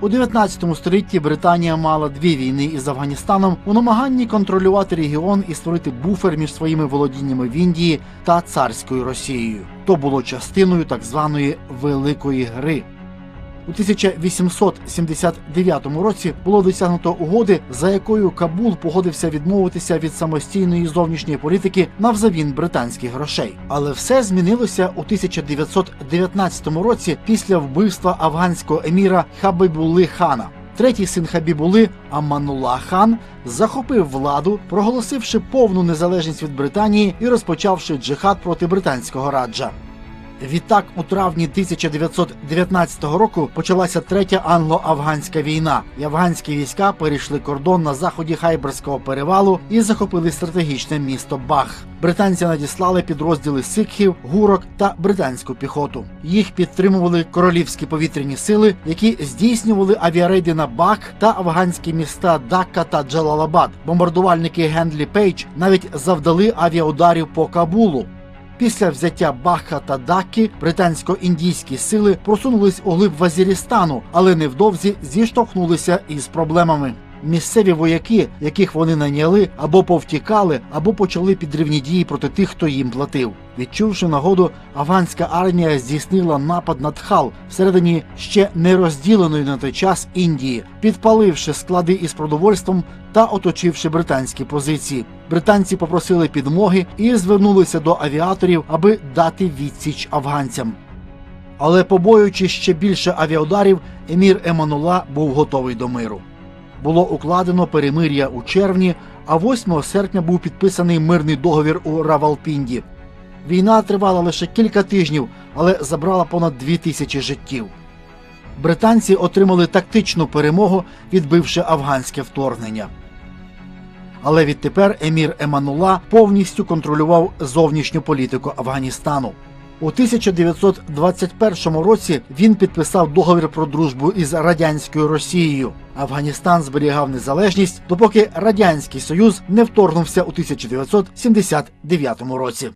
У 19 столітті Британія мала дві війни із Афганістаном у намаганні контролювати регіон і створити буфер між своїми володіннями в Індії та царською Росією. То було частиною так званої Великої Гри. У 1879 році було досягнуто угоди, за якою Кабул погодився відмовитися від самостійної зовнішньої політики навзамін британських грошей. Але все змінилося у 1919 році після вбивства афганського еміра Хабибули хана. Третій син Хабібули Аманулла хан захопив владу, проголосивши повну незалежність від Британії і розпочавши джихад проти британського раджа. Відтак, у травні 1919 року почалася третя англо-афганська війна, і афганські війська перейшли кордон на заході Хайберського перевалу і захопили стратегічне місто Бах. Британці надіслали підрозділи сикхів, гурок та британську піхоту. Їх підтримували королівські повітряні сили, які здійснювали авіарейди на Бах та афганські міста Дакка та Джалалабад. Бомбардувальники Гендлі Пейдж навіть завдали авіаударів по Кабулу. Після взяття Баха та Дакі британсько-індійські сили просунулись у глиб Вазірістану, але невдовзі зіштовхнулися із проблемами. Місцеві вояки, яких вони найняли, або повтікали, або почали підривні дії проти тих, хто їм платив. Відчувши нагоду, афганська армія здійснила напад на Тхал всередині ще не розділеної на той час Індії, підпаливши склади із продовольством та оточивши британські позиції. Британці попросили підмоги і звернулися до авіаторів, аби дати відсіч афганцям. Але побоюючи ще більше авіаударів, емір Еманула був готовий до миру. Було укладено перемир'я у червні, а 8 серпня був підписаний мирний договір у Равалпінді. Війна тривала лише кілька тижнів, але забрала понад дві тисячі життів. Британці отримали тактичну перемогу, відбивши афганське вторгнення. Але відтепер емір Еманула повністю контролював зовнішню політику Афганістану. У 1921 році він підписав договір про дружбу із радянською Росією. Афганістан зберігав незалежність, допоки радянський союз не вторгнувся у 1979 році.